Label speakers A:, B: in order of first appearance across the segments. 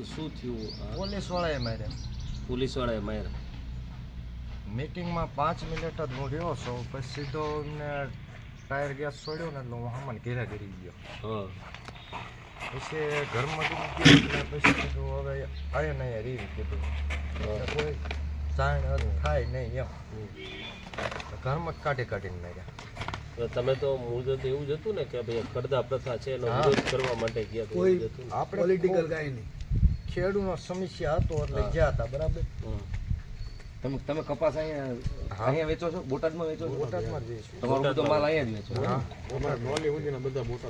A: શું થયું?
B: પોલીસ વાળાએ માર્યા.
A: પોલીસવાળાએ માર્યા.
B: મીટિંગમાં પાંચ મિનિટ જ હું રહ્યો છું પછી સીધો એમને ટાયર ગેસ છોડ્યો ને એટલે હું સામાન ઘેરા ઘેરી ગયો. પછી ઘરમાં ગયો પછી કીધું હવે આયા નહીં અહીંયા રીવી કીધું. કોઈ જાણ થાય નહીં એમ. ઘરમાં જ કાઢી કાઢીને માર્યા.
A: તો તમે તો મૂળ તો એવું જ હતું ને કે ભાઈ કરદા પ્રથા છે એનો. વિરોધ કરવા માટે ગયા
C: કોઈ પોલિટિકલ કાંઈ નહીં.
B: ખેડૂનો સમસ્યા હતો એટલે
A: જ્યાં
B: ગયા હતા બરાબર.
D: તમે તમે કપાસ અહીંયા અહીંયા વેચો છો? બોટાદમાં વેચો છો?
B: બોટાદમાં જ જઈશું
D: તમારો બધો માલ અહીંયા જ વેચો?
B: હા.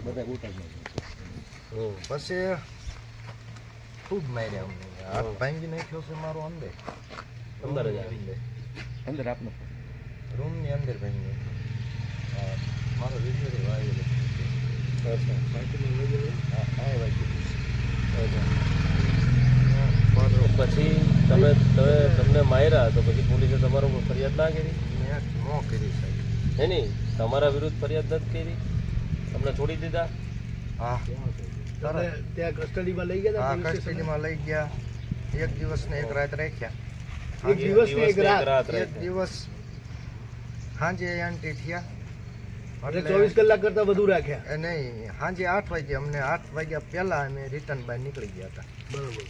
D: બધા બોટાદમાં. વેચો.
B: પછી ખૂબ માર્યા અમને. હાથ ભાંગી નાખ્યો છે મારો અંદર.
A: અંદર જ આવી
B: જાય
D: અંદર આપનો
B: રૂમની અંદર ભાંગી નાખ્યો. હા, મારો વીડિયો વાયેલો
A: અચ્છા.
B: હા આ વાગ્યું
A: અચ્છા. પછી તમે તમે તમને માર્યા તો પછી પોલીસે તમારો ફરિયાદ ના કરી?
B: મેં નો કરી સાહેબ.
A: હે નહીં? તમારા વિરુદ્ધ ફરિયાદ નથી કરી? તમને છોડી દીધા?
B: હા.
C: તમે ત્યાં કસ્ટડીમાં લઈ ગયા
B: હા? કસ્ટડીમાં લઈ ગયા. એક દિવસ ને એક રાત રાખ્યા.
C: એક દિવસ ને એક રાત?
B: એક. દિવસ સાંજે એન્ટ્રી થયા.
C: એટલે ચોવીસ કલાક કરતા વધુ રાખ્યા.
B: નહીં સાંજે આઠ વાગે અમને આઠ વાગ્યા પહેલા અમે રિટર્ન બહાર નીકળી ગયા હતા.
C: બરોબર.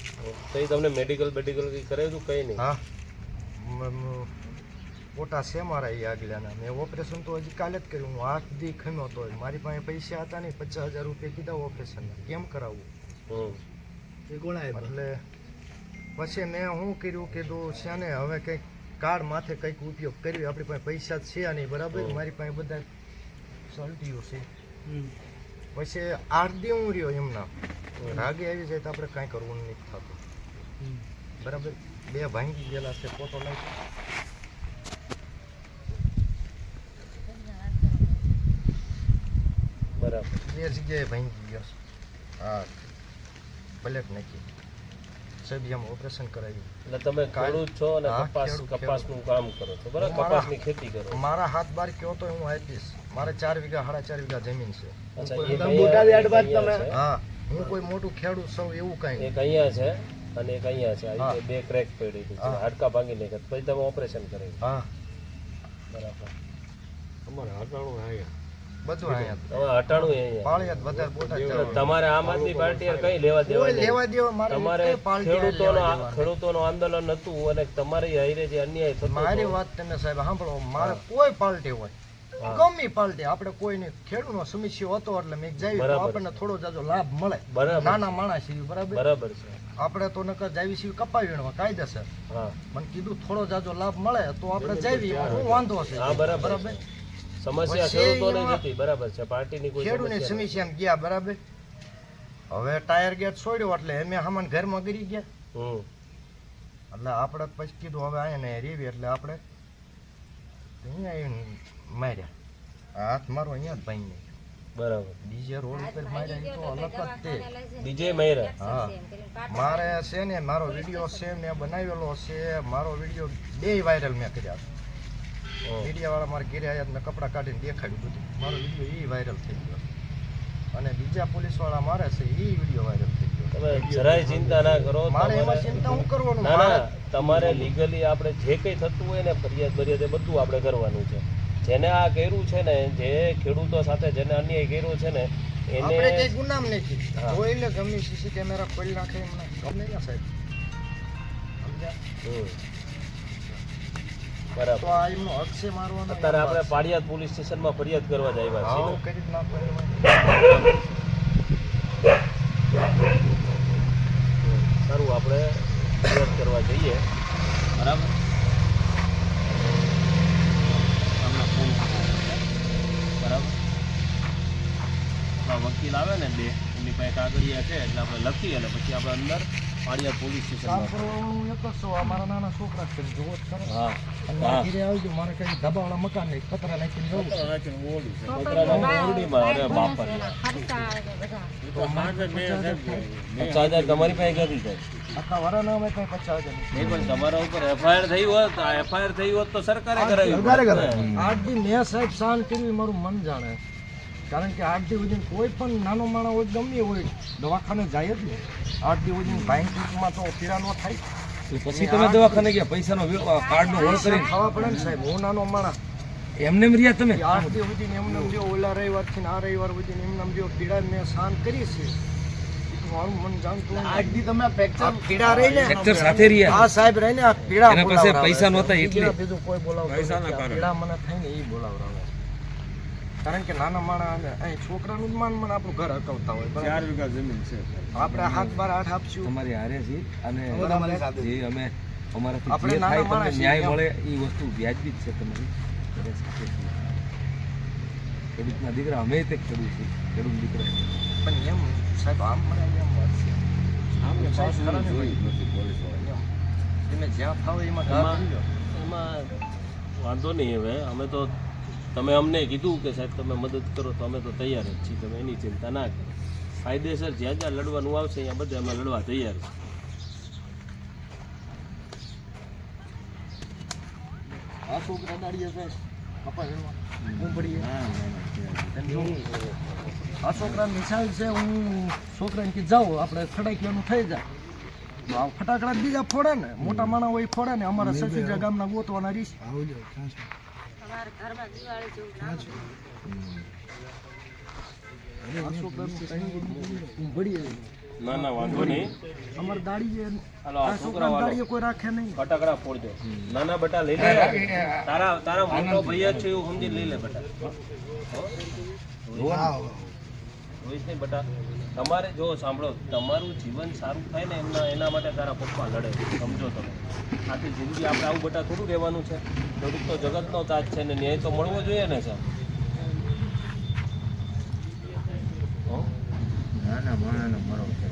A: તો તમને મેડિકલ બેડિકલ કંઈ કરાવ્યું કઈ નહીં?
B: હા. મોટા છે મારા એ આગલાના. મેં ઓપરેશન તો હજી કાલે જ કર્યું. હું આઠ દી ખમ્યો તો મારી પાસે પૈસા હતા નહીં પચાસ હજાર રૂપિયા કીધા ઓપરેશનના કેમ કરાવવું.
C: એ કોણ
B: એટલે પછી મેં શું કર્યું કીધું છે ને હવે કંઈક કાર્ડ માથે કંઈક ઉપયોગ કર્યો. આપણી પાસે પૈસા જ છે નહીં બરાબર? મારી પાસે બધા સલટીઓ છે. પછી આઠ દી હું રહ્યો એમના રાગે આવી જાય તો આપણે કાંઈ કરવું નથી થતું. બરાબર? બે ભાંગી ગયેલા છે ફોટો લઈ.
A: બરાબર.
B: બે જગ્યાએ ભાંગી ગયો છે. હા. બ્લેક નાખી. સબિયામાં ઓપરેશન કરાવ્યું.
A: એટલે તમે ખેડૂત છો અને કપાસ કપાસનું કામ કરો છો. બરાબર કપાસની ખેતી કરો
B: મારા હાથ બાર કયો તો હું આપીશ. મારે ચાર વીઘા સાડા ચાર વીઘા જમીન છે. હા હું કોઈ મોટું ખેડૂત સૌ એવું કઈ
A: એક અહીંયા છે અને એક અહીંયા છે. આ
B: હા.
A: બે ક્રેક પડી છે. હાડકા ભાંગી નાખ્યા પછી તમે ઓપરેશન કરાવ્યું.
B: હા.
A: બરાબર.
B: અમારે અહીંયા.
A: હવે તમારે આમ આદમી પાર્ટી કઈ લેવા દેવા
B: કોઈ
A: ને
B: લેવા દેવા
A: તમારે
B: કઈ
A: ખેડૂતોનો
B: લેવા દેવા નહીં.
A: ખેડૂતોનું આંદોલન હતું અને તમારે હારે જે અન્યાય
B: મારી
A: હતો,
B: વાત તમે સાહેબ સાંભળો. મારે કોઈ પાર્ટી હોય. પાર્ટી. આપણે કોઈને ખેડૂતનો સમસ્યા હતો એટલે મેં જાવી તો આપણને થોડો જાજો લાભ મળે. નાના માણસ બરાબર?
A: બરાબર છે.
B: આપણે તો નકર જાવી છીએ કપાવી વીણવા કાયદેસર
A: હા.
B: મને કીધું થોડો જાજો લાભ મળે તો આપણે જાવી. એમાં વાંધો છે.
A: બરાબર. સમસ્યા
B: પછી
A: જ હતી બરાબર છે પાર્ટીની કોઈ
B: ખેડૂતની સમસ્યામાં ગયા બરાબર? હવે ટાયર ગેટ છોડ્યો એટલે અમે હમણાં ઘરમાં ગરી ગયા.
A: હમ.
B: એટલે આપણે પછી કીધું હવે અહીંયા ને રેવી એટલે આપણે અહીંયા આવીને માર્યા. હાથ મારો અહીંયા જ ભાઈ
A: બરાબર.
B: બીજે રોડ ઉપર માર્યા તો અલગ જ તે
A: બીજે મહિરા
B: હા. મારે છે ને મારો વીડિયો છે મેં બનાવેલો છે. મારો વીડિયો બે વાયરલ મેં કર્યા મીડિયા વાળા મારે ઘેરે આવ્યા મેં કપડાં કાઢીને દેખાડ્યું બધું. મારો વીડિયો એ વાયરલ થઈ ગયો. અને બીજા પોલીસવાળા મારે છે એ વીડિયો વાયરલ થઈ ગયો.
A: તમે જરાય ચિંતા ના કરો
B: મારે એમાં ચિંતા હું કરવાનું?
A: ના ના તમારે લીગલી આપણે જે કંઈ થતું હોય ને ફરિયાદ બરિયાદ એ બધું આપણે કરવાનું છે. જેને આ કર્યું છે ને જે ખેડૂતો સાથે જેને અન્યાય કર્યો છે ને
B: આપણે
A: એને
B: કઈ ગુનામ નથી. કોઈ લે ગમે સીસી કેમેરા ખોલી નાખે એમને ગમે ના સાહેબ. સમજ્યા? તો
A: બરાબર
B: આ એમનો હક છે મારવાનો.
A: અત્યારે આપણે પાડિયાદ પોલીસ સ્ટેશનમાં ફરિયાદ કરવા જ આવ્યા છીએ.
B: કરી નાખો
A: સારું આપણે ફરિયાદ કરવા જઈએ. બરાબર. બરાબર. વકીલ આવે ને બે. એમની પાસે કાગળિયા છે એટલે આપણે લખી અને પછી આપણે અંદર પાડિયા પોલીસ
B: સ્ટેશન એક જ છો આ નાના છોકરા છે જોવો
A: હા
B: અને મારા ઘરે આવજો કઈ ધબાવાળા મકાન નહીં કતરા નાખીને જવું છે.
A: છોકરાના ઓરડીમાં અરે બાપા પચાસ હજાર તમારી પાસે ક્યાંથી જાય
B: આખા વરાના અમે કઈ પચાસ હજાર નહીં.
A: નહીં પણ તમારા ઉપર એફઆઈઆર થઈ હોત એફઆઈઆર થઈ હોત તો સરકારે કરાવી.
B: આજ મેં સાહેબ શાન કર્યું મારું મન જાણે. કારણ કે આઠ દિવસ સુધી કોઈ પણ નાનો માણસ હોય ગમે એ હોય દવાખાને જાય જ ને. આઠ દિવસ સુધી ભાઈ તો પીડા ન થાય
D: પછી તમે દવાખાને ગયા પૈસાનો કાર્ડનો હોલ કરીને?
B: ખાવા પડે ને સાહેબ હું નાનો માણસ.
D: એમને એમ રહ્યા તમે?
B: આઠ દિવસ સુધી એમને એમ રહ્યો ઓલા રવિવારથી આ રવિવાર સુધી એમને એમ રહ્યો પીડા મેં શાંત કરી છે. મારું મન જાણતું.
C: આઠ દી તમે ફ્રેક્ચર
B: પીડા રહી ને?
D: ફ્રેક્ચર સાથે રહ્યા.
B: હા સાહેબ રહી ને આ પીડા
D: પાસે પૈસા નહોતા એટલે.
B: બીજા કોઈ બોલાવતું નથી. આ પીડા મને થાય ને એ બોલાવરાવે. કારણ કે નાના માણસ અહીં છોકરાનું જ માન મને આપણું ઘર હકવતા હોય બરાબર? આપણે હાથ બાર આઠ આપશું.
D: તમારી હારે છે અને જે અમે અમારા
B: આપણે નાના માણસ
D: ન્યાય મળે એ વસ્તુ વ્યાજબી જ છે તમારી. ખેડૂતના દીકરા અમે તે ખેડૂત છે ખેડૂત દીકરા.
B: પણ એમ સાહેબ આમ મને એમ વાત છે. આમ સાહેબ ખરા ને ભાઈ. એમ. તમે જ્યાં ફાવે એમાં-
A: એમાં વાંધો નહીં હવે. અમે તો તમે અમને કીધું કે સાહેબ તમે મદદ કરો તો અમે તો તૈયાર જ છીએ. તમે એની ચિંતા ના કરો. કાયદેસર જ્યાં જ્યાં લડવાનું આવશે ત્યાં બધે અમે લડવા તૈયાર છીએ
B: આ છોકરા દાડીએ સાહેબ કપા વીણવા. કુંભળીએ. એમ જો. આ છોકરા મિસાલ છે હું છોકરાને કે જાઓ આપણે ફટાકિયાનું થઈ જાય. આ ફટાકડા બીજા ફોડે ને મોટા માણસ હોય ફોડે ને અમારા સચીજા ગામના ગોતવાના રીસ
E: ના
A: ના વાંધો નહીં.
B: અમારે દાડીએ
A: હાલો આ છોકરા
B: દાડીએ કોઈ રાખે નહીં.
A: ફટાકડા ફોડજો. નાના બટા લઈ લે. તારા તારા મોટો ભૈયા છે એવું સમજી લઈ લે બટા. રોહિત નહીં બટા. તમારે જો સાંભળો તમારું જીવન સારું થાય ને એમના એના માટે તારા પપ્પા લડે સમજો તમે. આખી જિંદગી આપણે આવું બટા થોડું રહેવાનું છે. થોડુંક તો જગતનો તાજ છે ને ન્યાય તો મળવો જોઈએ ને સાહેબ?
D: ના ના મરો છે.